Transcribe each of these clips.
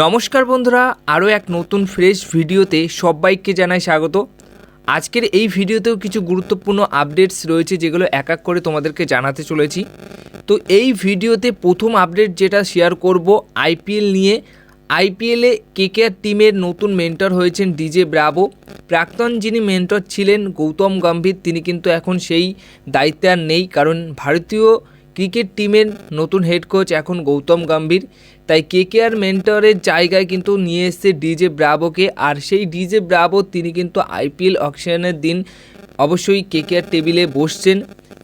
নমস্কার বন্ধুরা, আরও এক নতুন ফ্রেশ ভিডিওতে সবাইকে জানাই স্বাগত। আজকের এই ভিডিওতেও কিছু গুরুত্বপূর্ণ আপডেটস রয়েছে যেগুলো এক এক করে তোমাদেরকে জানাতে চলেছি। তো এই ভিডিওতে প্রথম আপডেট যেটা শেয়ার করব আইপিএল নিয়ে। আইপিএলে কেকেআর টিমের নতুন মেন্টর হয়েছেন ডিজে ব্রাভো। প্রাক্তন যিনি মেন্টর ছিলেন গৌতম গম্ভীর, তিনি কিন্তু এখন সেই দায়িত্বে আর নেই, কারণ ভারতীয় ক্রিকেট টিমের নতুন হেড কোচ এখন গৌতম গম্ভীর। তাই কেকেআর মেন্টরের জায়গায় কিন্তু নিয়ে এসছে ডিজে ব্রাভোকে। আর সেই ডিজে ব্রাভো, তিনি কিন্তু আইপিএল অকশনের দিন অবশ্যই কেকেআর টেবিলে বসছেন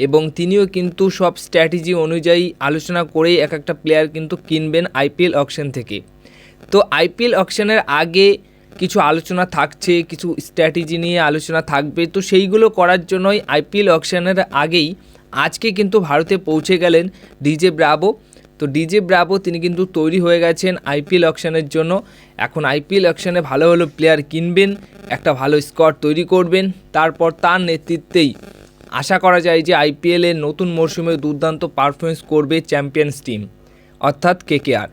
এবং তিনিও কিন্তু সব স্ট্র্যাটেজি অনুযায়ী আলোচনা করেই এক একটা প্লেয়ার কিন্তু কিনবেন আইপিএল অকশন থেকে। তো আইপিএল অকশনের আগে কিছু আলোচনা থাকছে, কিছু স্ট্র্যাটেজি নিয়ে আলোচনা থাকবে। তো সেইগুলো করার জন্যই আইপিএল অকশনের আগেই আজকে কিন্তু ভারতে পৌঁছে গেলেন ডিজে ব্রাভো। তো ডিজে ব্রাভো তিনি কিন্তু তৈরি হয়ে গেছেন আইপিএল অকশনের জন্য। এখন আইপিএল অকশনে ভালো ভালো প্লেয়ার কিনবেন, একটা ভালো স্কোয়াড তৈরি করবেন, তারপর তার নেতৃত্বেই আশা করা যায় যে আইপিএলের নতুন মরশুমে দুর্দান্ত পারফরমেন্স করবে চ্যাম্পিয়ন্স টিম অর্থাৎ কেকেআর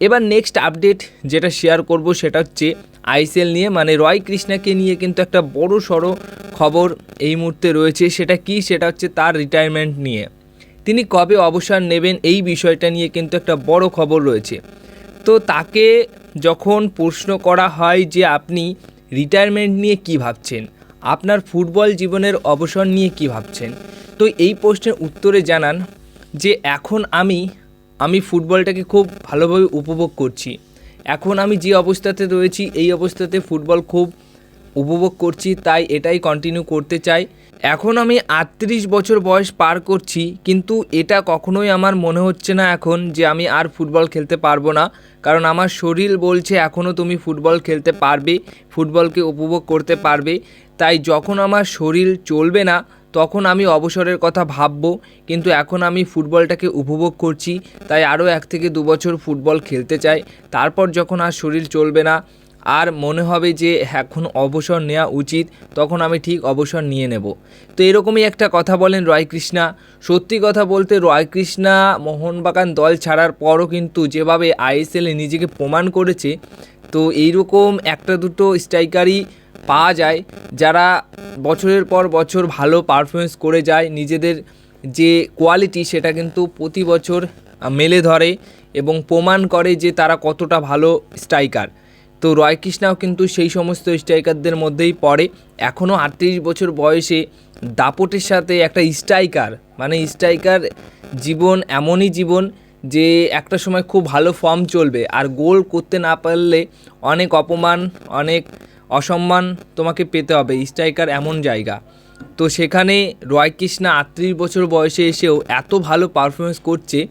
এবার নেক্সট আপডেট যেটা শেয়ার করব সেটা হচ্ছে আইসিএল নিয়ে মানে রয় কৃষ্ণাকে নিয়ে কিন্তু একটা বড় সড়ো খবর এই মুহূর্তে রয়েছে। সেটা কি? সেটা হচ্ছে তার রিটায়ারমেন্ট নিয়ে। তিনি কবে অবসর নেবেন এই বিষয়টা নিয়ে কিন্তু একটা বড় খবর রয়েছে। তো তাকে যখন প্রশ্ন করা হয় যে আপনি রিটায়ারমেন্ট নিয়ে কি ভাবছেন? আপনার ফুটবল জীবনের অবসর নিয়ে কি ভাবছেন? তো এই প্রশ্নের উত্তরে জানান যে, এখন আমি আমি ফুটবলটাকে খুব ভালোভাবে উপভোগ করছি। এখন আমি যে অবস্থাতে রয়েছি, এই অবস্থাতে ফুটবল খুব উপভোগ করছি, তাই এটাই কন্টিনিউ করতে চাই। এখন আমি আটত্রিশ বছর বয়স পার করছি, কিন্তু এটা কখনোই আমার মনে হচ্ছে না এখন যে আমি আর ফুটবল খেলতে পারব না। কারণ আমার শরীর বলছে এখনও তুমি ফুটবল খেলতে পারবে, ফুটবলকে উপভোগ করতে পারবে। তাই যখন আমার শরীর চলবে না তখন আমি অবসরের কথা ভাববো, কিন্তু এখন আমি ফুটবলটাকে উপভোগ করছি, তাই আরও এক থেকে দু বছর ফুটবল খেলতে চাই। তারপর যখন আর শরীর চলবে না, আর মনে হবে যে এখন অবসর নেওয়া উচিত, তখন আমি ঠিক অবসর নিয়ে নেব। তো এরকমই একটা কথা বলেন রয় কৃষ্ণা সত্যি কথা বলতে রয় কৃষ্ণা মোহনবাগান দল ছাড়ার পরও কিন্তু যেভাবে আইএসএলে নিজেকে প্রমাণ করেছে তো এইরকম একটা দুটো স্ট্রাইকারই পাওয়া যায় যারা বছরের পর বছর ভালো পারফরমেন্স করে যায়। নিজেদের যে কোয়ালিটি সেটা কিন্তু প্রতি বছর মেলে ধরে এবং প্রমাণ করে যে তারা কতটা ভালো স্ট্রাইকার। তো রয় কৃষ্ণাও কিন্তু সেই সমস্ত স্ট্রাইকারদের মধ্যেই পড়ে। এখনও আটত্রিশ বছর বয়সে দাপটের সাথে একটা স্ট্রাইকার মানে স্ট্রাইকার জীবন এমনই জীবন যে একটা সময় খুব ভালো ফর্ম চলবে। আর গোল করতে না পারলে অনেক অপমান, অনেক অসম্মান তোমাকে পেতে হবে। স্ট্রাইকার এমন জায়গা। তো সেখানে রয় কৃষ্ণা আটত্রিশ বছর বয়সে এসেও এত ভালো পারফরমেন্স করছে,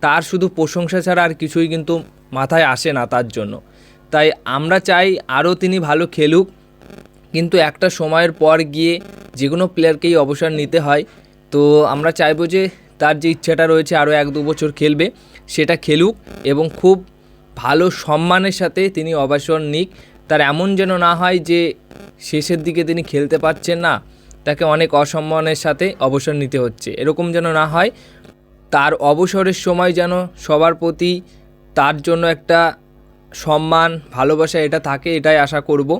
তার শুধু প্রশংসা ছাড়া আর কিছুই কিন্তু মাথায় আসে না তার জন্য। তাই আমরা চাই আরও তিনি ভালো খেলুক। কিন্তু একটা সময়ের পর গিয়ে যে কোনো প্লেয়ারকেই অবসর নিতে হয়। তো আমরা চাইব যে তার যে ইচ্ছাটা রয়েছে আরও এক দু বছর খেলবে, সেটা খেলুক এবং খুব ভালো সম্মানের সাথে তিনি অবসর নিক। তার এমন যেন না হয় যে শেষের দিকে তিনি খেলতে পারছেন না, তাকে অনেক অসম্মানের সাথে অবসর নিতে হচ্ছে। এরকম যেন না হয়, তার অবসরের সময় যেন সবার প্রতি তার জন্য একটা সম্মান, ভালোবাসা এটা থাকে, এটাই আশা করব।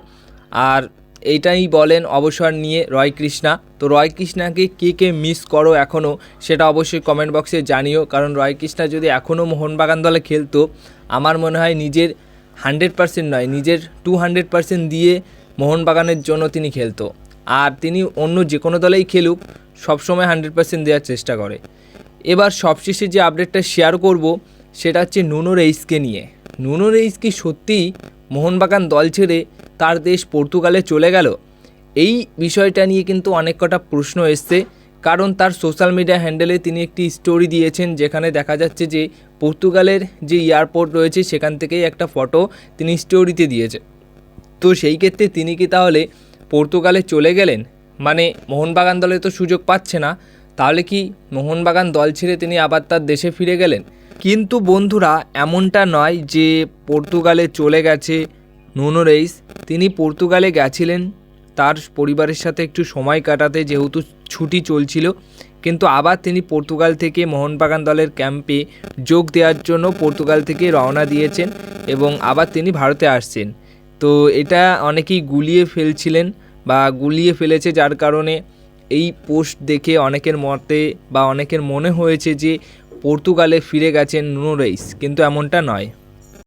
আর এইটাই বলেন অবসর নিয়ে রয় কৃষ্ণা। তো রয় কৃষ্ণাকে কে কে মিস করো এখনও সেটা অবশ্যই কমেন্ট বক্সে জানিও। কারণ রয় কৃষ্ণা যদি এখনও মোহনবাগান দলে খেলতো, আমার মনে হয় নিজের হান্ড্রেড পার্সেন্ট নয়, নিজের টু হান্ড্রেড পার্সেন্ট দিয়ে মোহনবাগানের জন্য তিনি খেলতো। আর তিনি অন্য যে কোনো দলেই খেলুক, সবসময় হান্ড্রেড পার্সেন্ট দেওয়ার চেষ্টা করে। এবার সবশেষে যে আপডেটটা শেয়ার করব, সেটা হচ্ছে নুনো রেইসকে নিয়ে। নুনো রেইস কি সত্যিই মোহনবাগান দল ছেড়ে তার দেশ পর্তুগালে চলে গেল। এই বিষয়টা নিয়ে কিন্তু অনেক কটা প্রশ্ন এসছে। কারণ তার সোশ্যাল মিডিয়া হ্যান্ডেলে তিনি একটি স্টোরি দিয়েছেন যেখানে দেখা যাচ্ছে যে পর্তুগালের যে এয়ারপোর্ট রয়েছে সেখান থেকেই একটা ফটো তিনি স্টোরিতে দিয়েছে। তো সেই ক্ষেত্রে তিনি কি তাহলে পর্তুগালে চলে গেলেন? মানে মোহনবাগান দলে তো সুযোগ পাচ্ছে না। তাহলে কি মোহনবাগান দল ছেড়ে তিনি আবার তার দেশে ফিরে গেলেন? কিন্তু বন্ধুরা, এমনটা নয় যে পর্তুগালে চলে গেছে নুনো রেইস। তিনি পর্তুগালে গেছিলেন। তার পরিবারের সাথে একটু সময় কাটাতে যেহেতু ছুটি চলছিল, কিন্তু আবার তিনি পর্তুগাল থেকে মোহনবাগান দলের ক্যাম্পে যোগ দেওয়ার জন্য পর্তুগাল থেকে রওনা দিয়েছেন এবং আবার তিনি ভারতে আসছেন। তো এটা অনেকেই গুলিয়ে ফেলছিলেন বা গুলিয়ে ফেলেছে যার কারণে এই পোস্ট দেখে অনেকের মতে বা অনেকের মনে হয়েছে যে পর্তুগালে ফিরে গেছেন নুনোরেইস কিন্তু এমনটা নয়।